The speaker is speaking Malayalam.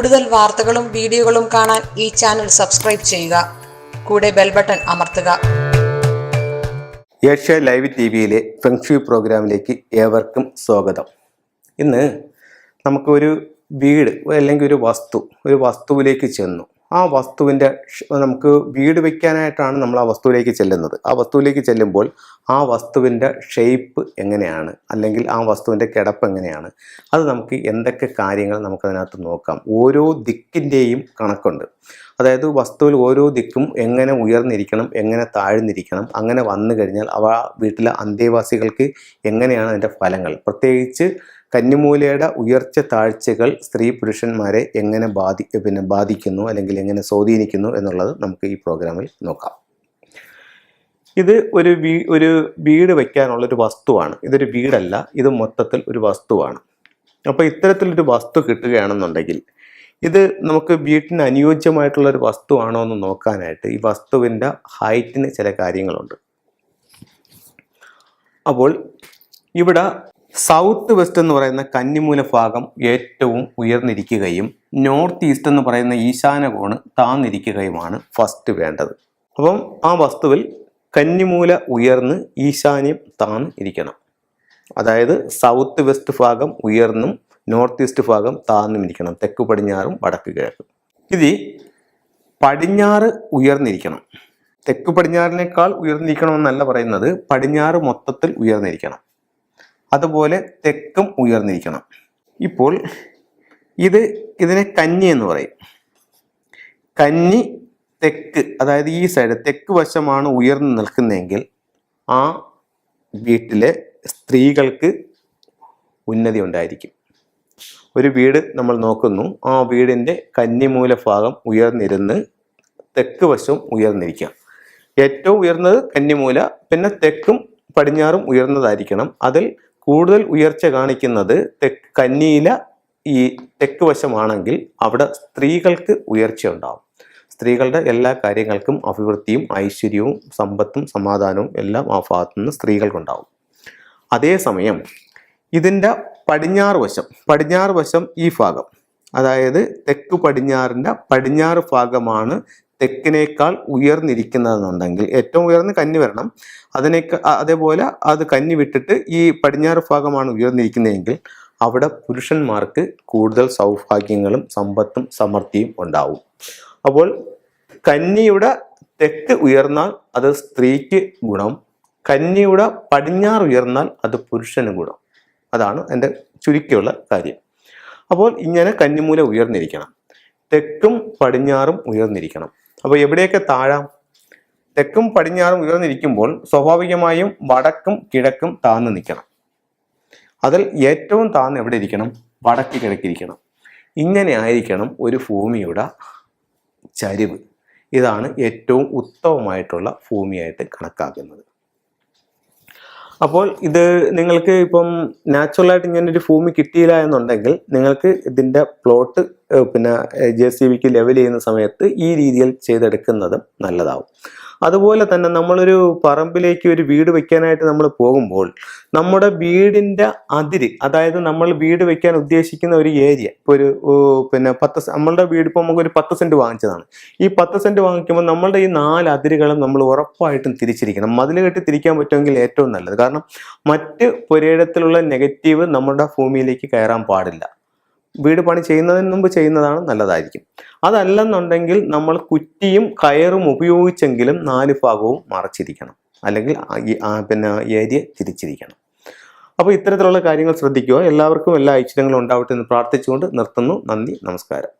കൂടുതൽ വാർത്തകളും വീഡിയോകളും കാണാൻ ഈ ചാനൽ സബ്സ്ക്രൈബ് ചെയ്യുക. കൂടെ ബെൽ ബട്ടൺ അമർത്തുക. ഏഷ്യ ലൈവ് ടി വിയിലെ ഫെങ്ഷു പ്രോഗ്രാമിലേക്ക് ഏവർക്കും സ്വാഗതം. ഇന്ന് നമുക്കൊരു വീട് അല്ലെങ്കിൽ ഒരു വസ്തു ഒരു വസ്തുവിലേക്ക് ചെന്നു. ആ വസ്തുവിന്റെ നമുക്ക് വീട് വയ്ക്കാനായിട്ടാണ് നമ്മൾ ആ വസ്തുവിലേക്ക് ചെല്ലുന്നത്. ആ വസ്തുവിലേക്ക് ചെല്ലുമ്പോൾ ആ വസ്തുവിന്റെ ഷേപ്പ് എങ്ങനെയാണ്? അല്ലെങ്കിൽ ആ വസ്തുവിന്റെ കിടപ്പ് എങ്ങനെയാണ്? അത് നമുക്ക് എന്തൊക്കെ കാര്യങ്ങൾ നമുക്കതിനകത്ത് നോക്കാം. ഓരോ ദിക്കിന്റെയും കണക്കുണ്ട്. അതായത് വസ്തുവിൽ ഓരോ ദിക്കും എങ്ങനെ ഉയർന്നിരിക്കണം എങ്ങനെ താഴ്ന്നിരിക്കണം അങ്ങനെ വന്നു കഴിഞ്ഞാൽ അവ വീട്ടിലെ അന്തേവാസികൾക്ക് എങ്ങനെയാണ് അതിന്റെ ഫലങ്ങൾ? പ്രത്യേകിച്ച് കന്നിമൂലയുടെ ഉയർച്ച താഴ്ചകൾ സ്ത്രീ പുരുഷന്മാരെ എങ്ങനെ ബാധി പിന്നെ ബാധിക്കുന്നു അല്ലെങ്കിൽ എങ്ങനെ സ്വാധീനിക്കുന്നു എന്നുള്ളത് നമുക്ക് ഈ പ്രോഗ്രാമിൽ നോക്കാം. ഇത് ഒരു വീ ഒരു വീട് വയ്ക്കാനുള്ള ഒരു വസ്തുവാണ്. ഇതൊരു വീടല്ല ഇത് മൊത്തത്തിൽ ഒരു വസ്തുവാണ്. അപ്പോൾ ഇത്തരത്തിലൊരു വസ്തു കിട്ടുകയാണെന്നുണ്ടെങ്കിൽ ഇത് നമുക്ക് വീട്ടിന് അനുയോജ്യമായിട്ടുള്ള ഒരു വസ്തുവാണോ എന്ന് നോക്കാനായിട്ട് ഈ വസ്തുവിന്റെ ഹൈറ്റിന് ചില കാര്യങ്ങളുണ്ട്. അപ്പോൾ ഇവിടെ സൗത്ത് വെസ്റ്റ് എന്ന് പറയുന്ന കന്നിമൂല ഭാഗം ഏറ്റവും ഉയർന്നിരിക്കുകയും നോർത്ത് ഈസ്റ്റ് എന്ന് പറയുന്ന ഈശാന കോണ് താന്നിരിക്കുകയുമാണ് ഫസ്റ്റ് വേണ്ടത്. അപ്പം ആ വസ്തുവിൽ കന്നിമൂല ഉയർന്ന് ഈശാന്യം താന്ന് ഇരിക്കണം അതായത് സൗത്ത് വെസ്റ്റ് ഭാഗം ഉയർന്നും നോർത്ത് ഈസ്റ്റ് ഭാഗം താഴ്ന്നും ഇരിക്കണം. തെക്ക് പടിഞ്ഞാറും വടക്ക് കിഴക്കും. ഇത് പടിഞ്ഞാറ് ഉയർന്നിരിക്കണം. തെക്ക് പടിഞ്ഞാറിനേക്കാൾ ഉയർന്നിരിക്കണമെന്നല്ല പറയുന്നത് പടിഞ്ഞാറ് മൊത്തത്തിൽ ഉയർന്നിരിക്കണം. അതുപോലെ തെക്കും ഉയർന്നിരിക്കണം. ഇപ്പോൾ ഇത് ഇതിനെ കന്നി എന്ന് പറയും. കന്നി തെക്ക് അതായത് ഈ സൈഡ് തെക്ക് വശമാണ് ഉയർന്നു നിൽക്കുന്നതെങ്കിൽ ആ വീട്ടിലെ സ്ത്രീകൾക്ക് ഉന്നതി ഉണ്ടായിരിക്കും. ഒരു വീട് നമ്മൾ നോക്കുന്നു. ആ വീടിന്റെ കന്നിമൂല ഭാഗം ഉയർന്നിരുന്ന് തെക്ക് വശവും ഉയർന്നിരിക്കുക ഏറ്റവും ഉയർന്നത് കന്നിമൂല പിന്നെ തെക്കും പടിഞ്ഞാറും ഉയർന്നതായിരിക്കണം. അതിൽ കൂടുതൽ ഉയർച്ച കാണിക്കുന്നത് തെക്ക് കന്നിയില ഈ തെക്ക് വശമാണെങ്കിൽ അവിടെ സ്ത്രീകൾക്ക് ഉയർച്ച ഉണ്ടാവും സ്ത്രീകളുടെ എല്ലാ കാര്യങ്ങൾക്കും അഭിവൃദ്ധിയും ഐശ്വര്യവും സമ്പത്തും സമാധാനവും എല്ലാം ആ ഭാഗത്തു നിന്ന് സ്ത്രീകൾക്കുണ്ടാവും അതേസമയം ഇതിന്റെ പടിഞ്ഞാറ് വശം പടിഞ്ഞാറ് വശം ഈ ഭാഗം അതായത് തെക്ക് പടിഞ്ഞാറിന്റെ പടിഞ്ഞാറ് ഭാഗമാണ് തെക്കിനേക്കാൾ ഉയർന്നിരിക്കുന്നതെന്നുണ്ടെങ്കിൽ ഏറ്റവും ഉയർന്ന് കന്നി വരണം. അതിനേക്കാൾ അതേപോലെ അത് കന്നി വിട്ടിട്ട് ഈ പടിഞ്ഞാറ് ഭാഗമാണ് ഉയർന്നിരിക്കുന്നതെങ്കിൽ അവിടെ പുരുഷന്മാർക്ക് കൂടുതൽ സൗഭാഗ്യങ്ങളും സമ്പത്തും സമൃദ്ധിയും ഉണ്ടാവും. അപ്പോൾ കന്നിയുടെ തെക്ക് ഉയർന്നാൽ അത് സ്ത്രീക്ക് ഗുണം കന്നിയുടെ പടിഞ്ഞാറ് ഉയർന്നാൽ അത് പുരുഷന് ഗുണം. അതാണ് എന്റെ ചുരുക്കിയുള്ള കാര്യം. അപ്പോൾ ഇങ്ങനെ കന്നിമൂല ഉയർന്നിരിക്കണം. തെക്കും പടിഞ്ഞാറും ഉയർന്നിരിക്കണം. അപ്പോൾ എവിടെയൊക്കെ താഴാം? തെക്കും പടിഞ്ഞാറും ഉയർന്നിരിക്കുമ്പോൾ സ്വാഭാവികമായും വടക്കും കിഴക്കും താഴ്ന്നു നിൽക്കണം. അതിൽ ഏറ്റവും താഴ്ന്ന് എവിടെ ഇരിക്കണം? വടക്ക് കിഴക്കിരിക്കണം ഇങ്ങനെ ആയിരിക്കണം ഒരു ഭൂമിയുടെ ചരിവ്. ഇതാണ് ഏറ്റവും ഉത്തമമായിട്ടുള്ള ഭൂമിയായിട്ട് കണക്കാക്കുന്നത്. അപ്പോൾ ഇത് നിങ്ങൾക്ക് ഇപ്പം ഇങ്ങനെ ഒരു ഭൂമി കിട്ടിയില്ല എന്നുണ്ടെങ്കിൽ നിങ്ങൾക്ക് ഇതിന്റെ പ്ലോട്ട് പിന്നെ ജെ സി ബിക്ക് ലെവൽ ചെയ്യുന്ന സമയത്ത് ഈ രീതിയിൽ ചെയ്തെടുക്കുന്നത് നല്ലതാവും. അതുപോലെ തന്നെ നമ്മളൊരു പറമ്പിലേക്ക് ഒരു വീട് വെക്കാനായിട്ട് നമ്മൾ പോകുമ്പോൾ നമ്മുടെ വീടിന്റെ അതിര് അതായത് നമ്മൾ വീട് വെക്കാൻ ഉദ്ദേശിക്കുന്ന ഒരു ഏരിയ ഇപ്പോൾ ഒരു പിന്നെ പത്ത് നമ്മളുടെ വീട് ഇപ്പോൾ നമുക്ക് ഒരു പത്ത് സെന്റ് വാങ്ങിച്ചതാണ്. ഈ പത്ത് സെന്റ് വാങ്ങിക്കുമ്പോൾ നമ്മളുടെ ഈ നാല് അതിരുകളും നമ്മൾ ഉറപ്പായിട്ടും തിരിച്ചിരിക്കണം. മതിൽ കെട്ടി തിരിക്കാൻ പറ്റുമെങ്കിൽ ഏറ്റവും നല്ലത്. കാരണം മറ്റ് പുരയിടത്തിലുള്ള നെഗറ്റീവ് നമ്മുടെ ഭൂമിയിലേക്ക് കയറാൻ പാടില്ല. വീട് പണി ചെയ്യുന്നതിന് മുമ്പ് ചെയ്യുന്നതാണ് നല്ലതായിരിക്കും. അതല്ലെന്നുണ്ടെങ്കിൽ നമ്മൾ കുറ്റിയും കയറും ഉപയോഗിച്ചെങ്കിലും നാല് ഭാഗവും മറച്ചിരിക്കണം. അല്ലെങ്കിൽ പിന്നെ ഏരിയ തിരിച്ചിരിക്കണം. അപ്പോൾ ഇത്തരത്തിലുള്ള കാര്യങ്ങൾ ശ്രദ്ധിക്കുക. എല്ലാവർക്കും എല്ലാ ഐശ്വര്യങ്ങളും ഉണ്ടാവട്ടെ എന്ന് പ്രാർത്ഥിച്ചുകൊണ്ട് നിർത്തുന്നു. നന്ദി നമസ്കാരം.